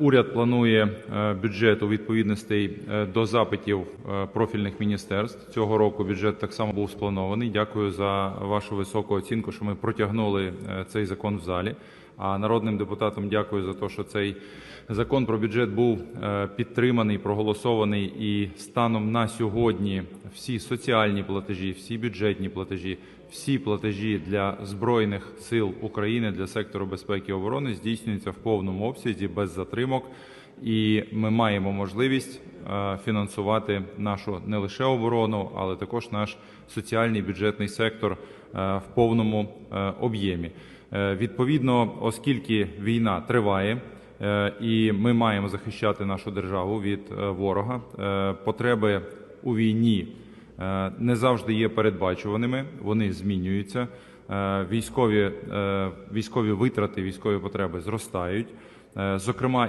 Уряд планує е, бюджет у відповідності е, до запитів е, профільних міністерств. Цього року бюджет так само був спланований. Дякую за вашу високу оцінку, що ми протягнули цей закон в залі. А народним депутатам дякую за те, що цей закон про бюджет був підтриманий, проголосований. І станом на сьогодні всі соціальні платежі, всі бюджетні платежі, всі платежі для збройних сил України для сектору безпеки і оборони здійснюються в повному обсязі без затримок. І ми маємо можливість е, фінансувати нашу не лише оборону, але також наш соціальний бюджетний сектор е, в повному е, об'ємі. Відповідно, оскільки війна триває, і ми маємо захищати нашу державу від ворога, потреби у війні е, не завжди є передбачуваними, вони змінюються. Е, Військові, е, військові витрати, військові потреби зростають. Зокрема,